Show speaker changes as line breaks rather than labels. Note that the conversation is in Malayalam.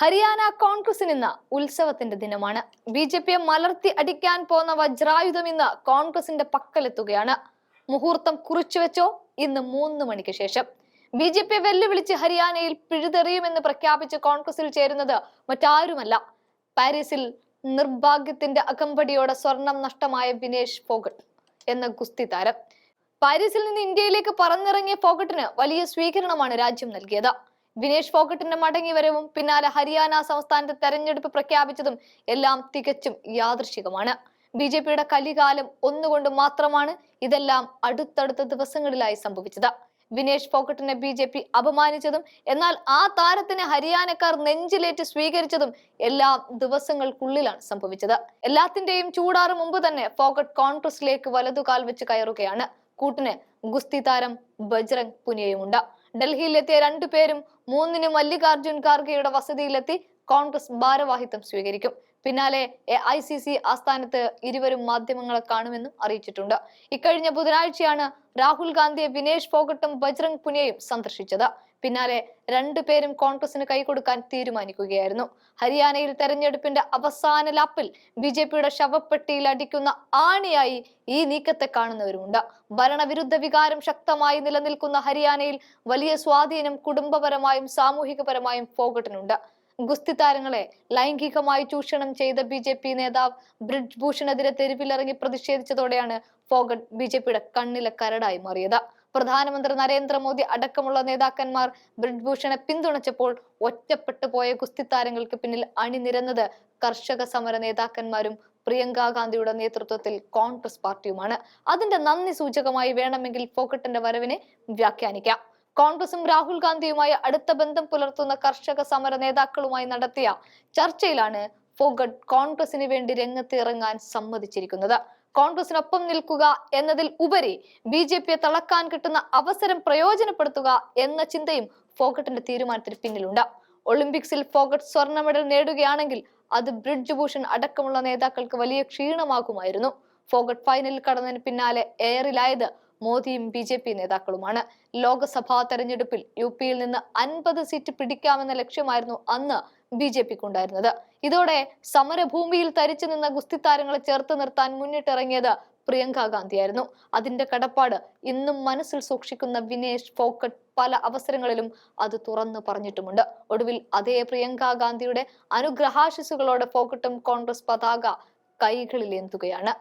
ഹരിയാന കോൺഗ്രസിന് ഇന്ന് ഉത്സവത്തിന്റെ ദിനമാണ്. ബി ജെ പിയെ മലർത്തി അടിക്കാൻ പോന്ന വജ്രായുധം ഇന്ന് കോൺഗ്രസിന്റെ പക്കലെത്തുകയാണ്. മുഹൂർത്തം കുറിച്ചുവെച്ചോ ഇന്ന് മൂന്ന് മണിക്ക് ശേഷം. ബി ജെ പിയെ വെല്ലുവിളിച്ച് ഹരിയാനയിൽ പിഴുതെറിയുമെന്ന് പ്രഖ്യാപിച്ച് കോൺഗ്രസിൽ ചേരുന്നത് മറ്റാരുമല്ല. പാരീസിൽ നിർഭാഗ്യത്തിന്റെ അകമ്പടിയോടെ സ്വർണം നഷ്ടമായ വിനേഷ് ഫോഗട്ട് എന്ന ഗുസ്തി താരം. പാരീസിൽ നിന്ന് ഇന്ത്യയിലേക്ക് പറന്നിറങ്ങിയ ഫോഗട്ടിന് വലിയ സ്വീകരണമാണ് രാജ്യം നൽകിയത്. വിനേഷ് ഫോഗട്ടിന്റെ മടങ്ങിവരവും പിന്നാലെ ഹരിയാന സംസ്ഥാനത്തെ തെരഞ്ഞെടുപ്പ് പ്രഖ്യാപിച്ചതും എല്ലാം തികച്ചും യാദൃശികമാണ്. ബി ജെ പിയുടെ കലികാലം ഒന്നുകൊണ്ട് മാത്രമാണ് ഇതെല്ലാം അടുത്തടുത്ത ദിവസങ്ങളിലായി സംഭവിച്ചത്. വിനേഷ് ഫോക്കട്ടിനെ ബി ജെ പി അപമാനിച്ചതും എന്നാൽ ആ താരത്തിനെ ഹരിയാനക്കാർ നെഞ്ചിലേറ്റ് സ്വീകരിച്ചതും എല്ലാ ദിവസങ്ങൾക്കുള്ളിലാണ് സംഭവിച്ചത്. എല്ലാത്തിന്റെയും ചൂടാറ് മുമ്പ് തന്നെ ഫോക്കട്ട് കോൺഗ്രസിലേക്ക് വലതുകാൽ വെച്ച് കയറുകയാണ്. കൂട്ടിന് ഗുസ്തി താരം ബജ്രംഗ് പുനിയയുമുണ്ട്. ഡൽഹിയിലെത്തിയ രണ്ടുപേരും മൂന്നിന് മല്ലികാർജുൻ ഖാർഗെയുടെ വസതിയിലെത്തി കോൺഗ്രസ് ഭാരവാഹിത്വം സ്വീകരിക്കും. പിന്നാലെ എ ഐ സി സി ആസ്ഥാനത്ത് ഇരുവരും മാധ്യമങ്ങളെ കാണുമെന്നും അറിയിച്ചിട്ടുണ്ട്. ഇക്കഴിഞ്ഞ ബുധനാഴ്ചയാണ് രാഹുൽ ഗാന്ധിയെ വിനേഷ് ഫോഗട്ടും ബജ്രംഗ് പുനിയയും സന്ദർശിച്ചത്. പിന്നാലെ രണ്ടുപേരും കോൺഗ്രസിന് കൈകൊടുക്കാൻ തീരുമാനിക്കുകയായിരുന്നു. ഹരിയാനയിൽ തെരഞ്ഞെടുപ്പിന്റെ അവസാന ലാപ്പിൽ ബി ജെ പിയുടെ ശവപ്പെട്ടിയിൽ അടിക്കുന്ന ആണിയായി ഈ നീക്കത്തെ കാണുന്നവരുമുണ്ട്. ഭരണവിരുദ്ധ വികാരം ശക്തമായി നിലനിൽക്കുന്ന ഹരിയാനയിൽ വലിയ സ്വാധീനം കുടുംബപരമായും സാമൂഹികപരമായും ഫോഗട്ടിനുണ്ട് ഗുസ്തി താരങ്ങളെ ലൈംഗികമായി ചൂഷണം ചെയ്ത ബി ജെ പി നേതാവ് ബ്രിഡ്ജ് ഭൂഷണെതിരെ തെരുവിലിറങ്ങി പ്രതിഷേധിച്ചതോടെയാണ് ഫോഗട്ട് ബി ജെ പിയുടെ കണ്ണിലെ കരടായി മാറിയത്. പ്രധാനമന്ത്രി നരേന്ദ്രമോദി അടക്കമുള്ള നേതാക്കന്മാർ ബ്രിഡ്ഭൂഷണെ പിന്തുണച്ചപ്പോൾ ഒറ്റപ്പെട്ടു പോയ ഗുസ്തി താരങ്ങൾക്ക് പിന്നിൽ അണിനിരന്നത് കർഷക സമര നേതാക്കന്മാരും പ്രിയങ്ക ഗാന്ധിയുടെ നേതൃത്വത്തിൽ കോൺഗ്രസ് പാർട്ടിയുമാണ്. അതിന്റെ നന്ദി സൂചകമായി വേണമെങ്കിൽ പോക്കറ്റന്റെ വരവിനെ വ്യാഖ്യാനിക്കാം. കോൺഗ്രസും രാഹുൽ ഗാന്ധിയുമായി അടുത്ത ബന്ധം പുലർത്തുന്ന കർഷക സമര നേതാക്കളുമായി നടത്തിയ ചർച്ചയിലാണ് ഫോഗട്ട് കോൺഗ്രസിന് വേണ്ടി രംഗത്ത് ഇറങ്ങാൻ സമ്മതിച്ചിരിക്കുന്നത്. കോൺഗ്രസിനൊപ്പം നിൽക്കുക എന്നതിൽ ഉപരി ബി ജെ പിയെ തളക്കാൻ കിട്ടുന്ന അവസരം പ്രയോജനപ്പെടുത്തുക എന്ന ചിന്തയും ഫോഗട്ടിന്റെ തീരുമാനത്തിന് പിന്നിലുണ്ട്. ഒളിമ്പിക്സിൽ ഫോഗട്ട് സ്വർണ മെഡൽ നേടുകയാണെങ്കിൽ അത് ബ്രിഡ്ജ് ഭൂഷൺ അടക്കമുള്ള നേതാക്കൾക്ക് വലിയ ക്ഷീണമാകുമായിരുന്നു. ഫോഗട്ട് ഫൈനലിൽ കടന്നതിന് പിന്നാലെ എയറിലായത് മോദിയും ബി ജെ പി നേതാക്കളുമാണ്. ലോക്സഭാ തെരഞ്ഞെടുപ്പിൽ യു പിയിൽ നിന്ന് അൻപത് സീറ്റ് പിടിക്കാമെന്ന ലക്ഷ്യമായിരുന്നു അന്ന് ബി ജെ പിക്ക് ഉണ്ടായിരുന്നത് ഇതോടെ സമരഭൂമിയിൽ തരിച്ചു നിന്ന ഗുസ്തി താരങ്ങളെ ചേർത്ത് നിർത്താൻ മുന്നിട്ടിറങ്ങിയത് പ്രിയങ്ക ഗാന്ധിയായിരുന്നു. അതിന്റെ കടപ്പാട് ഇന്നും മനസ്സിൽ സൂക്ഷിക്കുന്ന വിനേഷ് ഫോക്കട്ട് പല അവസരങ്ങളിലും അത് തുറന്നു പറഞ്ഞിട്ടുമുണ്ട്. ഒടുവിൽ അതേ പ്രിയങ്ക ഗാന്ധിയുടെ അനുഗ്രഹാശിസുകളോടെ ഫോക്കട്ടും കോൺഗ്രസ് പതാക കൈകളിലേന്തുകയാണ്.